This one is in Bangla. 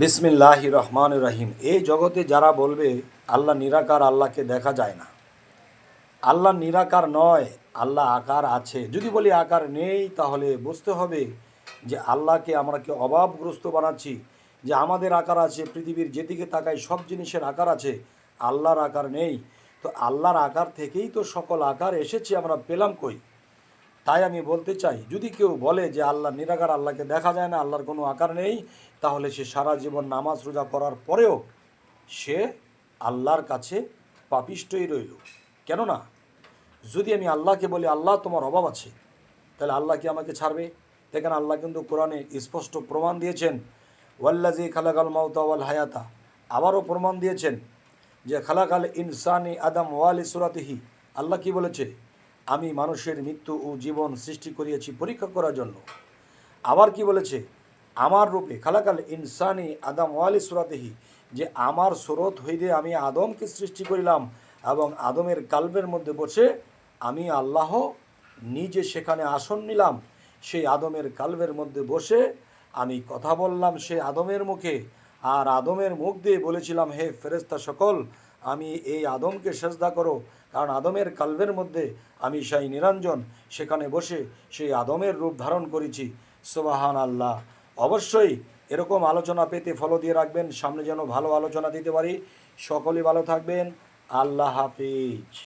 বিসমিল্লাহ রহমান রহিম। এই জগতে যারা বলবে, আল্লাহ নিরাকার, আল্লাহকে দেখা যায় না। আল্লাহ নিরাকার নয়, আল্লাহ আকার আছে। যদি বলি আকার নেই, তাহলে বুঝতে হবে যে আল্লাহকে আমরা কি অভাবগ্রস্ত বানাচ্ছি, যে আমাদের আকার আছে, পৃথিবীর যেদিকে তাকাই সব জিনিসের আকার আছে, আল্লাহর আকার নেই। তো আল্লাহর আকার থেকেই তো সকল আকার এসেছে, আমরা পেলাম কই? তাই আমি বলতে চাই, যদি কেউ বলে যে আল্লাহ নিরাকার আল্লাহকে দেখা যায় না, আল্লাহর কোনো আকার নেই, তাহলে সে সারা জীবন নামাজ রোজা করার পরেও সে আল্লাহর কাছে পাপিষ্টই রইল। কেননা, যদি আমি আল্লাহকে বলি, আল্লাহ, তোমার অভাব আছে। তাহলে আল্লাহ কি আমাকে ছাড়বে? দেখেন, আল্লাহ কিন্তু কোরআনে স্পষ্ট প্রমাণ দিয়েছেন ওয়াল্লাজি খালাকাল মাউতা ওয়াল হায়াতা। আবারও প্রমাণ দিয়েছেন যে, খালাকাল ইনসানি আদম ওয়ালি সুরাতিহি। আল্লাহ কি বলেছে? আমি মানুষের মৃত্যু ও জীবন সৃষ্টি করিয়েছি পরীক্ষা করার জন্য। আবার কি বলেছে? আমার রূপে, খালাকাল ইনসানি আদম ওয়ালি সুরাতেহি, যে আমার স্রোত হইতে আমি আদমকে সৃষ্টি করিলাম এবং আদমের কাল্বের মধ্যে বসে আমি আল্লাহ নিজে সেখানে আসন নিলাম। সেই আদমের কাল্বের মধ্যে বসে আমি কথা বললাম সে আদমের মুখে। আর আদমের মুখ দিয়ে বলেছিলাম, হে ফেরেস্তা সকল, আমি এই আদমকে সেজদা করো। কারণ আদমের কালবের মধ্যে আমি সেই নিরঞ্জন, সেখানে বসে সেই আদমের রূপ ধারণ করেছি। সোবাহান আল্লাহ অবশ্যই এরকম আলোচনা পেতে ফলো দিয়ে রাখবেন। সামনে যেন ভালো আলোচনা দিতে পারি। সকলেই ভালো থাকবেন। আল্লাহ হাফিজ।